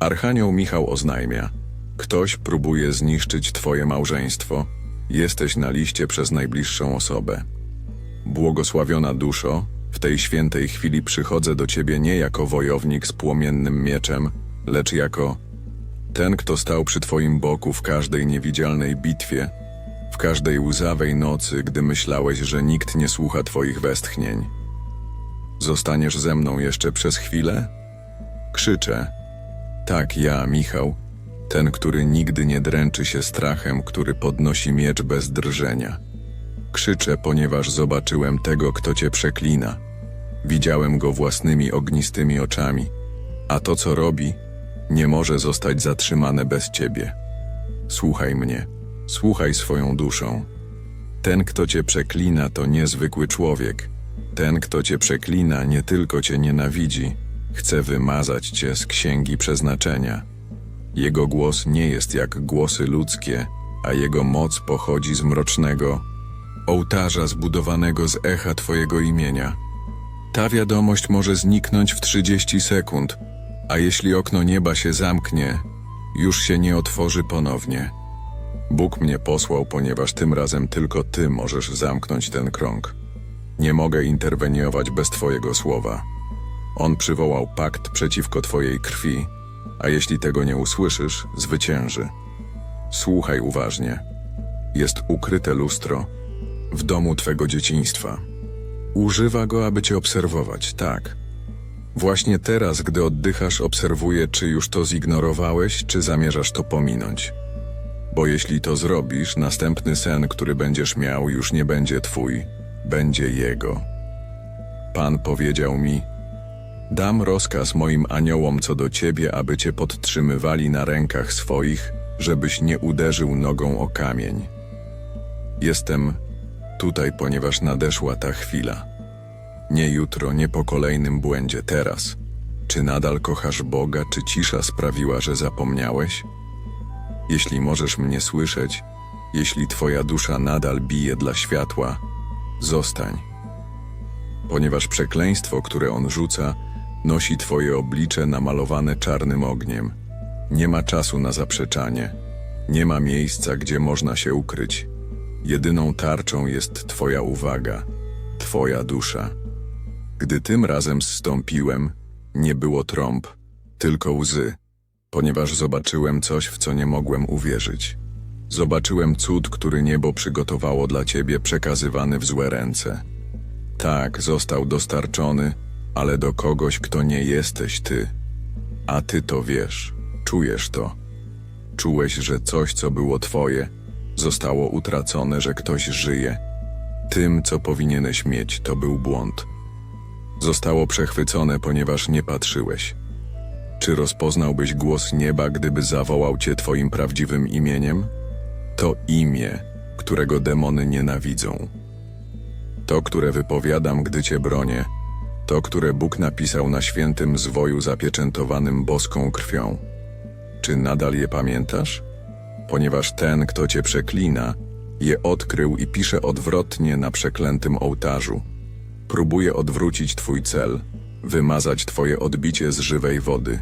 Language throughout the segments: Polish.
Archanioł Michał oznajmia: Ktoś próbuje zniszczyć Twoje małżeństwo. Jesteś na liście przez najbliższą osobę. Błogosławiona duszo, w tej świętej chwili przychodzę do Ciebie nie jako wojownik z płomiennym mieczem, lecz jako ten, kto stał przy Twoim boku w każdej niewidzialnej bitwie, w każdej łzawej nocy, gdy myślałeś, że nikt nie słucha Twoich westchnień. Zostaniesz ze mną jeszcze przez chwilę? Krzyczę. Tak, ja, Michał, ten, który nigdy nie dręczy się strachem, który podnosi miecz bez drżenia. Krzyczę, ponieważ zobaczyłem tego, kto cię przeklina. Widziałem go własnymi ognistymi oczami, a to, co robi, nie może zostać zatrzymane bez ciebie. Słuchaj mnie, słuchaj swoją duszą. Ten, kto cię przeklina, to niezwykły człowiek. Ten, kto cię przeklina, nie tylko cię nienawidzi, chce wymazać cię z księgi przeznaczenia. Jego głos nie jest jak głosy ludzkie, a jego moc pochodzi z mrocznego ołtarza zbudowanego z echa Twojego imienia. Ta wiadomość może zniknąć w 30 sekund, a jeśli okno nieba się zamknie, już się nie otworzy ponownie. Bóg mnie posłał, ponieważ tym razem tylko Ty możesz zamknąć ten krąg. Nie mogę interweniować bez Twojego słowa. On przywołał pakt przeciwko Twojej krwi, a jeśli tego nie usłyszysz, zwycięży. Słuchaj uważnie. Jest ukryte lustro w domu Twego dzieciństwa. Używa go, aby Cię obserwować, tak. Właśnie teraz, gdy oddychasz, obserwuję, czy już to zignorowałeś, czy zamierzasz to pominąć. Bo jeśli to zrobisz, następny sen, który będziesz miał, już nie będzie Twój, będzie Jego. Pan powiedział mi, Dam rozkaz moim aniołom co do ciebie, aby cię podtrzymywali na rękach swoich, żebyś nie uderzył nogą o kamień. Jestem tutaj, ponieważ nadeszła ta chwila. Nie jutro, nie po kolejnym błędzie, teraz. Czy nadal kochasz Boga, czy cisza sprawiła, że zapomniałeś? Jeśli możesz mnie słyszeć, jeśli twoja dusza nadal bije dla światła, zostań. Ponieważ przekleństwo, które on rzuca, nosi twoje oblicze namalowane czarnym ogniem. Nie ma czasu na zaprzeczanie. Nie ma miejsca, gdzie można się ukryć. Jedyną tarczą jest Twoja uwaga, Twoja dusza. Gdy tym razem zstąpiłem, nie było trąb, tylko łzy, ponieważ zobaczyłem coś, w co nie mogłem uwierzyć. Zobaczyłem cud, który niebo przygotowało dla Ciebie, przekazywany w złe ręce. Tak, został dostarczony, ale do kogoś, kto nie jesteś Ty. A Ty to wiesz, czujesz to. Czułeś, że coś, co było Twoje, zostało utracone, że ktoś żyje. Tym, co powinieneś mieć, to był błąd. Zostało przechwycone, ponieważ nie patrzyłeś. Czy rozpoznałbyś głos nieba, gdyby zawołał cię twoim prawdziwym imieniem? To imię, którego demony nienawidzą. To, które wypowiadam, gdy cię bronię, to, które Bóg napisał na świętym zwoju zapieczętowanym boską krwią. Czy nadal je pamiętasz? ponieważ ten, kto cię przeklina, je odkrył i pisze odwrotnie na przeklętym ołtarzu. Próbuje odwrócić twój cel, wymazać twoje odbicie z żywej wody.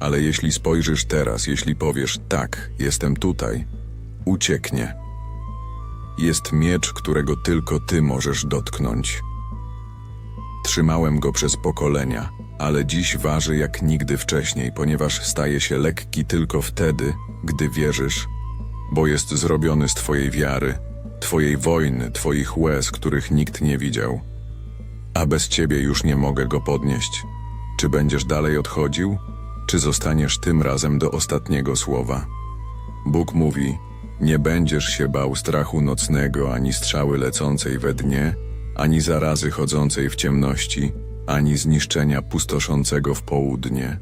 Ale jeśli spojrzysz teraz, jeśli powiesz tak, jestem tutaj, ucieknie. Jest miecz, którego tylko ty możesz dotknąć. Trzymałem go przez pokolenia, ale dziś waży jak nigdy wcześniej, ponieważ staje się lekki tylko wtedy, gdy wierzysz, bo jest zrobiony z Twojej wiary, Twojej wojny, Twoich łez, których nikt nie widział. A bez Ciebie już nie mogę go podnieść. Czy będziesz dalej odchodził, czy zostaniesz tym razem do ostatniego słowa? Bóg mówi: Nie będziesz się bał strachu nocnego, ani strzały lecącej we dnie, ani zarazy chodzącej w ciemności, ani zniszczenia pustoszącego w południe.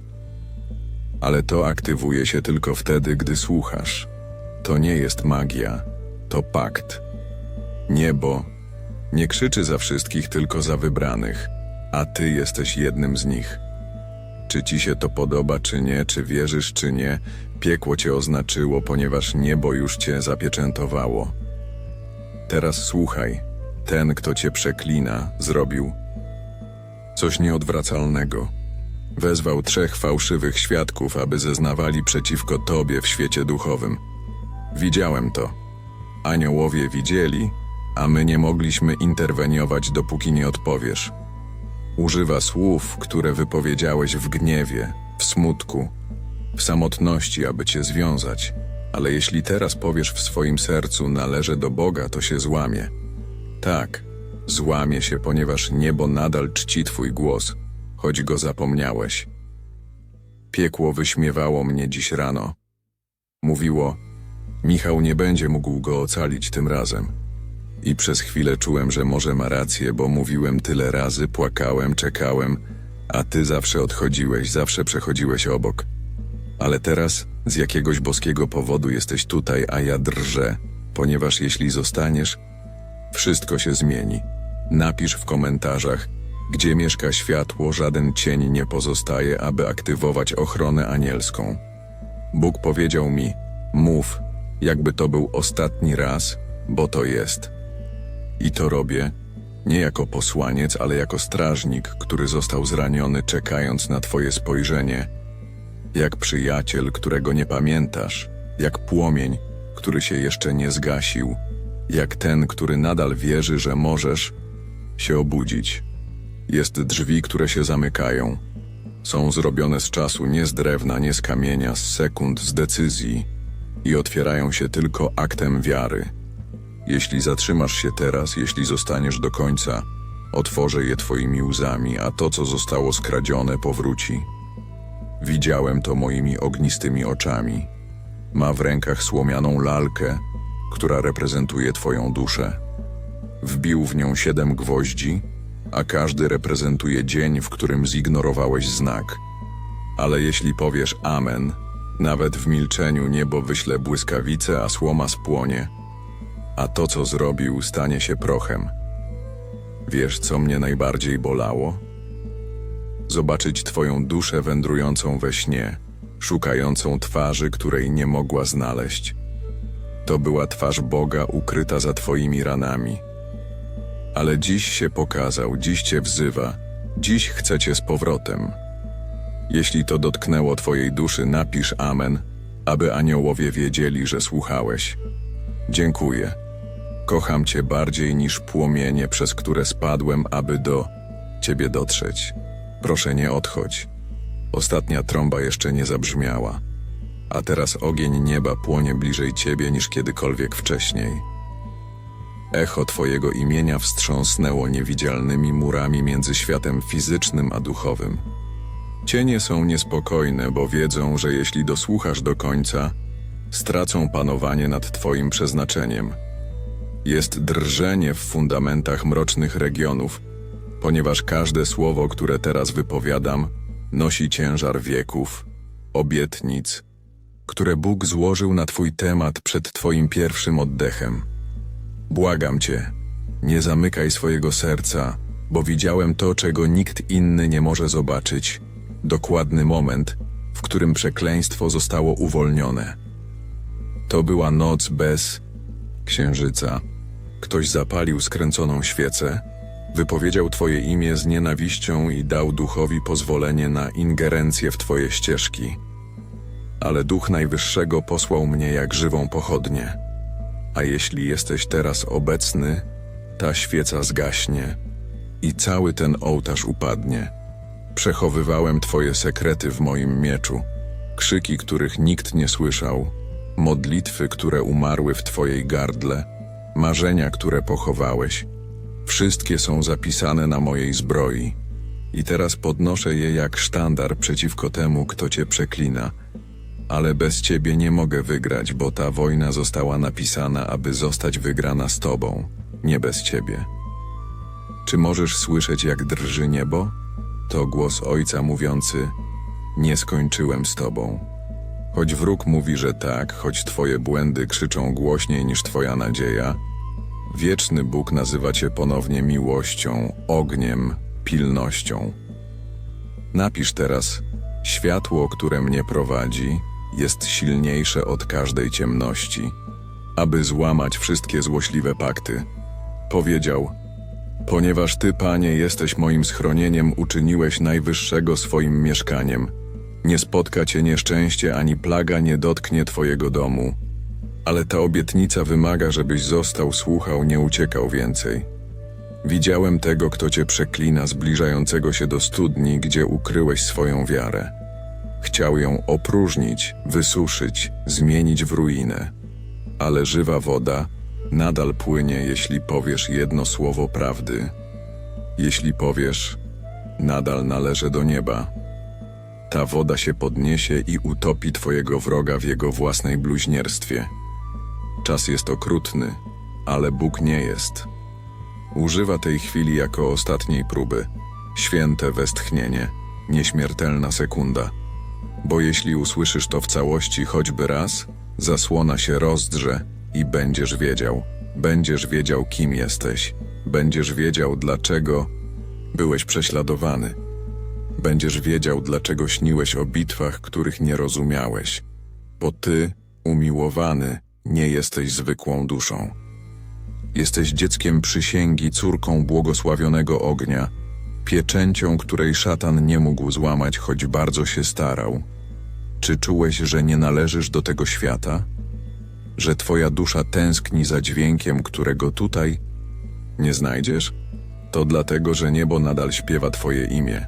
Ale to aktywuje się tylko wtedy, gdy słuchasz. To nie jest magia, to pakt. Niebo nie krzyczy za wszystkich, tylko za wybranych, a ty jesteś jednym z nich. Czy ci się to podoba, czy nie, czy wierzysz, czy nie, piekło cię oznaczyło, ponieważ niebo już cię zapieczętowało. Teraz słuchaj, ten, kto cię przeklina, zrobił coś nieodwracalnego. Wezwał trzech fałszywych świadków, aby zeznawali przeciwko tobie w świecie duchowym. Widziałem to. Aniołowie widzieli, a my nie mogliśmy interweniować, dopóki nie odpowiesz. Używa słów, które wypowiedziałeś w gniewie, w smutku, w samotności, aby cię związać. Ale jeśli teraz powiesz w swoim sercu, należę do Boga, to się złamie. Tak, złamie się, ponieważ niebo nadal czci twój głos, choć go zapomniałeś. Piekło wyśmiewało mnie dziś rano. Mówiło, Michał nie będzie mógł go ocalić tym razem. I przez chwilę czułem, że może ma rację, bo mówiłem tyle razy, płakałem, czekałem, a ty zawsze odchodziłeś, zawsze przechodziłeś obok. Ale teraz z jakiegoś boskiego powodu jesteś tutaj, a ja drżę, ponieważ jeśli zostaniesz, wszystko się zmieni. Napisz w komentarzach, gdzie mieszka światło, żaden cień nie pozostaje, aby aktywować ochronę anielską. Bóg powiedział mi: Mów, jakby to był ostatni raz, bo to jest. I to robię nie jako posłaniec, ale jako strażnik, który został zraniony, czekając na Twoje spojrzenie. Jak przyjaciel, którego nie pamiętasz, jak płomień, który się jeszcze nie zgasił, jak ten, który nadal wierzy, że możesz się obudzić. Jest drzwi, które się zamykają. Są zrobione z czasu, nie z drewna, nie z kamienia, z sekund, z decyzji i otwierają się tylko aktem wiary. Jeśli zatrzymasz się teraz, jeśli zostaniesz do końca, otworzę je twoimi łzami, a to, co zostało skradzione, powróci. Widziałem to moimi ognistymi oczami. Ma w rękach słomianą lalkę, która reprezentuje twoją duszę. Wbił w nią siedem gwoździ, a każdy reprezentuje dzień, w którym zignorowałeś znak. Ale jeśli powiesz Amen, nawet w milczeniu niebo wyśle błyskawice, a słoma spłonie, a to, co zrobił, stanie się prochem. Wiesz, co mnie najbardziej bolało? Zobaczyć Twoją duszę wędrującą we śnie, szukającą twarzy, której nie mogła znaleźć. To była twarz Boga ukryta za Twoimi ranami. Ale dziś się pokazał, dziś Cię wzywa, dziś chce Cię z powrotem. Jeśli to dotknęło Twojej duszy, napisz Amen, aby aniołowie wiedzieli, że słuchałeś. Dziękuję. Kocham Cię bardziej niż płomienie, przez które spadłem, aby do Ciebie dotrzeć. Proszę nie odchodź. Ostatnia trąba jeszcze nie zabrzmiała, a teraz ogień nieba płonie bliżej Ciebie niż kiedykolwiek wcześniej. Echo Twojego imienia wstrząsnęło niewidzialnymi murami między światem fizycznym a duchowym. Cienie są niespokojne, bo wiedzą, że jeśli dosłuchasz do końca, stracą panowanie nad Twoim przeznaczeniem. Jest drżenie w fundamentach mrocznych regionów, ponieważ każde słowo, które teraz wypowiadam, nosi ciężar wieków, obietnic, które Bóg złożył na Twój temat przed Twoim pierwszym oddechem. Błagam Cię, nie zamykaj swojego serca, bo widziałem to, czego nikt inny nie może zobaczyć. Dokładny moment, w którym przekleństwo zostało uwolnione. To była noc bez księżyca. Ktoś zapalił skręconą świecę, wypowiedział Twoje imię z nienawiścią i dał duchowi pozwolenie na ingerencję w Twoje ścieżki. Ale duch Najwyższego posłał mnie jak żywą pochodnię. A jeśli jesteś teraz obecny, ta świeca zgaśnie i cały ten ołtarz upadnie. Przechowywałem Twoje sekrety w moim mieczu, krzyki, których nikt nie słyszał, modlitwy, które umarły w Twojej gardle, marzenia, które pochowałeś. Wszystkie są zapisane na mojej zbroi i teraz podnoszę je jak sztandar przeciwko temu, kto Cię przeklina. Ale bez Ciebie nie mogę wygrać, bo ta wojna została napisana, aby zostać wygrana z Tobą, nie bez Ciebie. Czy możesz słyszeć, jak drży niebo? To głos Ojca mówiący: Nie skończyłem z Tobą. Choć wróg mówi, że tak, choć Twoje błędy krzyczą głośniej niż Twoja nadzieja, wieczny Bóg nazywa Cię ponownie miłością, ogniem, pilnością. Napisz teraz: Światło, które mnie prowadzi, jest silniejsze od każdej ciemności, aby złamać wszystkie złośliwe pakty. Powiedział: Ponieważ Ty, Panie, jesteś moim schronieniem, uczyniłeś najwyższego swoim mieszkaniem. Nie spotka Cię nieszczęście, ani plaga nie dotknie Twojego domu. Ale ta obietnica wymaga, żebyś został, słuchał, nie uciekał więcej. Widziałem tego, kto Cię przeklina, zbliżającego się do studni, gdzie ukryłeś swoją wiarę. Chciał ją opróżnić, wysuszyć, zmienić w ruinę. Ale żywa woda nadal płynie, jeśli powiesz jedno słowo prawdy. Jeśli powiesz, nadal należę do nieba. Ta woda się podniesie i utopi twojego wroga w jego własnej bluźnierstwie. Czas jest okrutny, ale Bóg nie jest. Używa tej chwili jako ostatniej próby. Święte westchnienie, nieśmiertelna sekunda. Bo jeśli usłyszysz to w całości choćby raz, zasłona się rozdrze i będziesz wiedział. Będziesz wiedział, kim jesteś. Będziesz wiedział, dlaczego byłeś prześladowany. Będziesz wiedział, dlaczego śniłeś o bitwach, których nie rozumiałeś. Bo ty, umiłowany, nie jesteś zwykłą duszą. Jesteś dzieckiem przysięgi, córką błogosławionego ognia, pieczęcią, której szatan nie mógł złamać, choć bardzo się starał. Czy czułeś, że nie należysz do tego świata? Że twoja dusza tęskni za dźwiękiem, którego tutaj nie znajdziesz? To dlatego, że niebo nadal śpiewa twoje imię.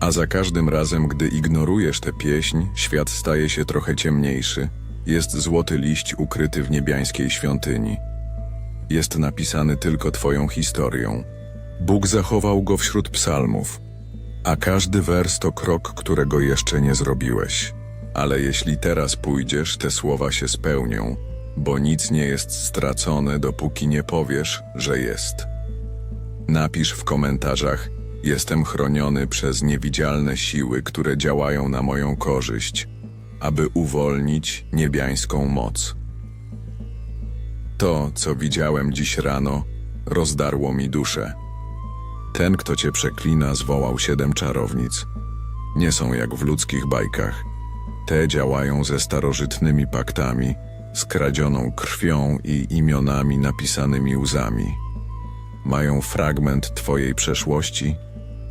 A za każdym razem, gdy ignorujesz tę pieśń, świat staje się trochę ciemniejszy. Jest złoty liść ukryty w niebiańskiej świątyni. Jest napisany tylko twoją historią. Bóg zachował go wśród psalmów, a każdy wers to krok, którego jeszcze nie zrobiłeś. Ale jeśli teraz pójdziesz, te słowa się spełnią, bo nic nie jest stracone, dopóki nie powiesz, że jest. Napisz w komentarzach: Jestem chroniony przez niewidzialne siły, które działają na moją korzyść, aby uwolnić niebiańską moc. To, co widziałem dziś rano, rozdarło mi duszę. Ten, kto cię przeklina, zwołał siedem czarownic. Nie są jak w ludzkich bajkach. Te działają ze starożytnymi paktami, skradzioną krwią i imionami napisanymi łzami. Mają fragment twojej przeszłości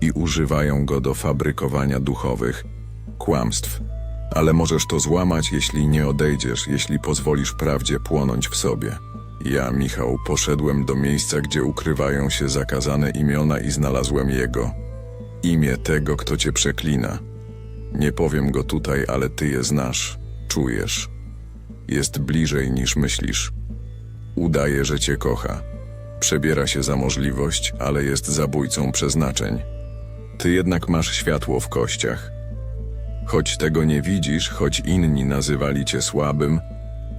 i używają go do fabrykowania duchowych kłamstw. Ale możesz to złamać, jeśli nie odejdziesz, jeśli pozwolisz prawdzie płonąć w sobie. Ja, Michał, poszedłem do miejsca, gdzie ukrywają się zakazane imiona i znalazłem jego. Imię tego, kto cię przeklina. Nie powiem go tutaj, ale ty je znasz, czujesz. Jest bliżej niż myślisz. Udaje, że cię kocha. Przebiera się za możliwość, ale jest zabójcą przeznaczeń. Ty jednak masz światło w kościach. Choć tego nie widzisz, choć inni nazywali cię słabym,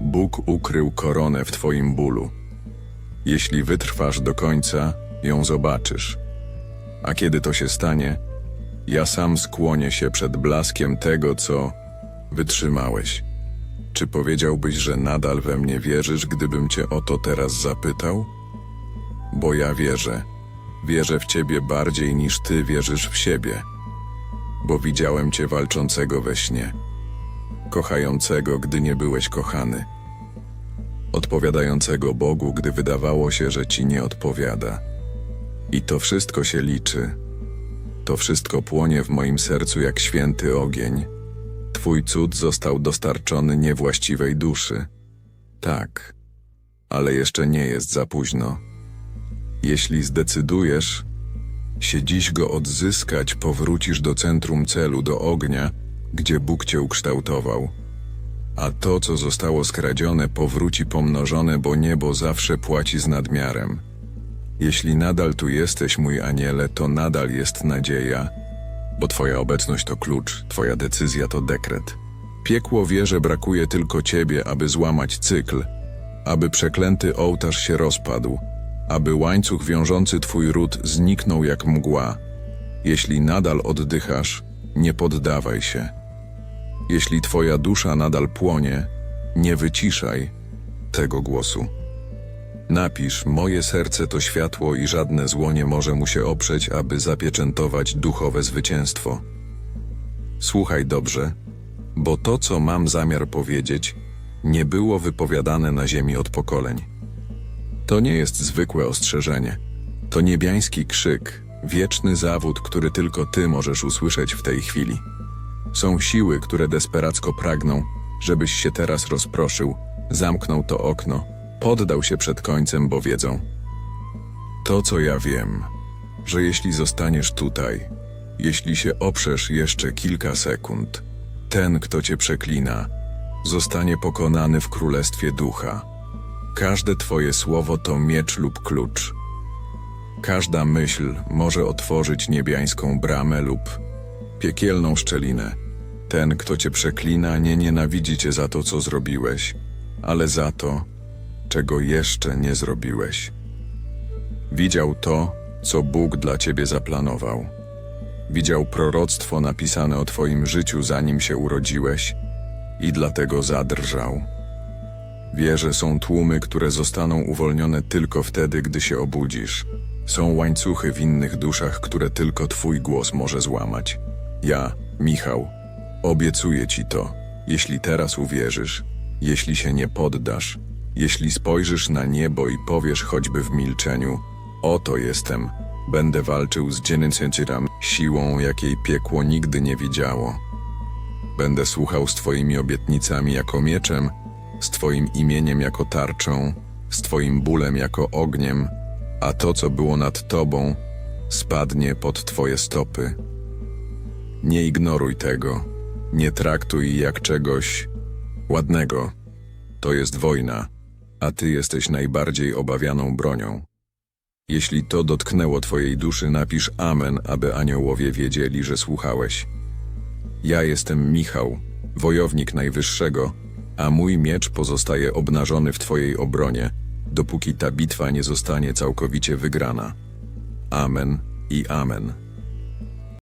Bóg ukrył koronę w twoim bólu. Jeśli wytrwasz do końca, ją zobaczysz. A kiedy to się stanie, ja sam skłonię się przed blaskiem tego, co wytrzymałeś. Czy powiedziałbyś, że nadal we mnie wierzysz, gdybym cię o to teraz zapytał? Bo ja wierzę. Wierzę w ciebie bardziej niż ty wierzysz w siebie. Bo widziałem cię walczącego we śnie kochającego, gdy nie byłeś kochany, odpowiadającego Bogu, gdy wydawało się, że ci nie odpowiada. I to wszystko się liczy. To wszystko płonie w moim sercu jak święty ogień. Twój cud został dostarczony niewłaściwej duszy. Tak, ale jeszcze nie jest za późno. Jeśli zdecydujesz się dziś go odzyskać, powrócisz do centrum celu, do ognia, gdzie Bóg cię ukształtował. A to, co zostało skradzione, powróci pomnożone, bo niebo zawsze płaci z nadmiarem. Jeśli nadal tu jesteś, mój aniele, to nadal jest nadzieja, bo Twoja obecność to klucz, Twoja decyzja to dekret. Piekło wie, że brakuje tylko Ciebie, aby złamać cykl, aby przeklęty ołtarz się rozpadł, aby łańcuch wiążący Twój ród zniknął jak mgła. Jeśli nadal oddychasz, nie poddawaj się. Jeśli twoja dusza nadal płonie, nie wyciszaj tego głosu. Napisz, moje serce to światło i żadne zło nie może mu się oprzeć, aby zapieczętować duchowe zwycięstwo. Słuchaj dobrze, bo to, co mam zamiar powiedzieć, nie było wypowiadane na ziemi od pokoleń. To nie jest zwykłe ostrzeżenie. To niebiański krzyk, wieczny zawód, który tylko ty możesz usłyszeć w tej chwili. Są siły, które desperacko pragną, żebyś się teraz rozproszył, zamknął to okno, poddał się przed końcem, bo wiedzą. To, co ja wiem, że jeśli zostaniesz tutaj, jeśli się oprzesz jeszcze kilka sekund, ten, kto cię przeklina, zostanie pokonany w królestwie ducha. Każde twoje słowo to miecz lub klucz. Każda myśl może otworzyć niebiańską bramę lub piekielną szczelinę. Ten, kto cię przeklina, nie nienawidzi cię za to, co zrobiłeś, ale za to, czego jeszcze nie zrobiłeś. Widział to, co Bóg dla ciebie zaplanował. Widział proroctwo napisane o twoim życiu, zanim się urodziłeś, i dlatego zadrżał. Wie, że są tłumy, które zostaną uwolnione tylko wtedy, gdy się obudzisz. Są łańcuchy w innych duszach, które tylko Twój głos może złamać. Ja, Michał, obiecuję Ci to, jeśli teraz uwierzysz, jeśli się nie poddasz, jeśli spojrzysz na niebo i powiesz choćby w milczeniu: Oto jestem, będę walczył z dziennicyram siłą, jakiej piekło nigdy nie widziało. Będę słuchał z Twoimi obietnicami jako mieczem, z Twoim imieniem jako tarczą, z Twoim bólem jako ogniem, a to, co było nad Tobą, spadnie pod Twoje stopy. Nie ignoruj tego, nie traktuj jak czegoś ładnego. To jest wojna, a Ty jesteś najbardziej obawianą bronią. Jeśli to dotknęło Twojej duszy, napisz Amen, aby aniołowie wiedzieli, że słuchałeś. Ja jestem Michał, wojownik najwyższego, a mój miecz pozostaje obnażony w Twojej obronie, dopóki ta bitwa nie zostanie całkowicie wygrana. Amen i amen.